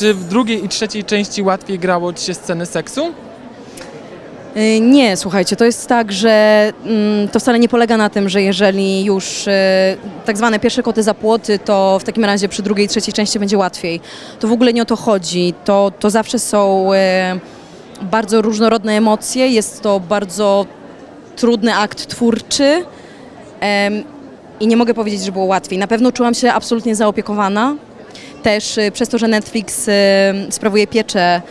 Czy w drugiej i trzeciej części łatwiej grało Ci się sceny seksu? Y, Nie, słuchajcie, to jest tak, że mm, to wcale nie polega na tym, że jeżeli już y, tak zwane pierwsze koty za płoty, to w takim razie przy drugiej i trzeciej części będzie łatwiej. To w ogóle nie o to chodzi. To, to zawsze są y, bardzo różnorodne emocje, jest to bardzo trudny akt twórczy i nie mogę powiedzieć, że było łatwiej. Na pewno czułam się absolutnie zaopiekowana. Też y, przez to, że Netflix y, sprawuje pieczę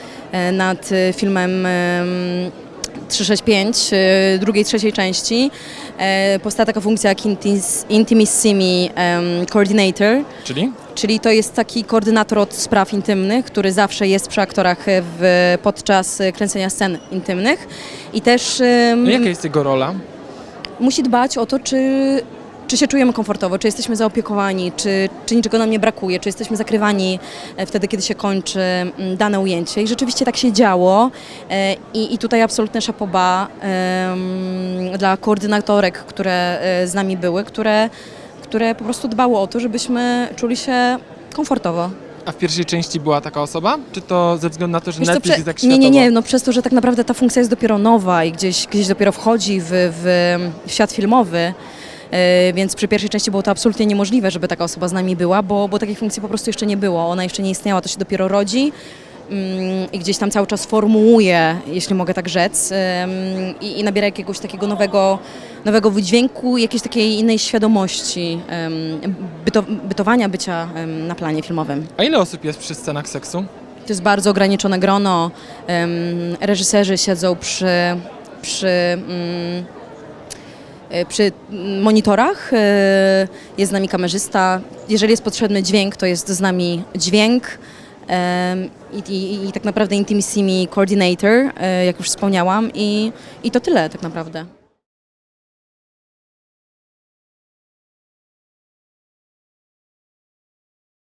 y, nad filmem y, 365, y, drugiej, trzeciej części, powstała taka funkcja jak Intimissimi Coordinator, Czyli? czyli to jest taki koordynator od spraw intymnych, który zawsze jest przy aktorach w, podczas kręcenia scen intymnych i też No, jaka jest jego rola? musi dbać o to, czy, czy się czujemy komfortowo, czy jesteśmy zaopiekowani, czy, czy niczego nam nie brakuje, czy jesteśmy zakrywani e, wtedy, kiedy się kończy mm, dane ujęcie. I rzeczywiście tak się działo. E, I, i tutaj absolutne szapoba dla koordynatorek, które e, z nami były, które, które po prostu dbało o to, żebyśmy czuli się komfortowo. A w pierwszej części była taka osoba? Czy to ze względu na to, że Wiesz Netflix jest tak nie, światowo? nie, nie, no przez to, że tak naprawdę ta funkcja jest dopiero nowa i gdzieś, gdzieś dopiero wchodzi w, w, świat filmowy, więc przy pierwszej części było to absolutnie niemożliwe, żeby taka osoba z nami była, bo, bo takiej funkcji po prostu jeszcze nie było. Ona jeszcze nie istniała, to się dopiero rodzi mm, i gdzieś tam cały czas formułuje, jeśli mogę tak rzec, i, i nabiera jakiegoś takiego nowego, nowego wydźwięku, jakiejś takiej innej świadomości byto, bytowania, bycia na planie filmowym. A ile osób jest przy scenach seksu? To jest bardzo ograniczone grono. Reżyserzy siedzą przy, przy, mm, e, przy monitorach. e, Jest z nami kamerzysta. Jeżeli jest potrzebny dźwięk, to jest z nami dźwięk. I, i, i tak naprawdę Intimissimi Coordinator, e, jak już wspomniałam. I, I to tyle tak naprawdę.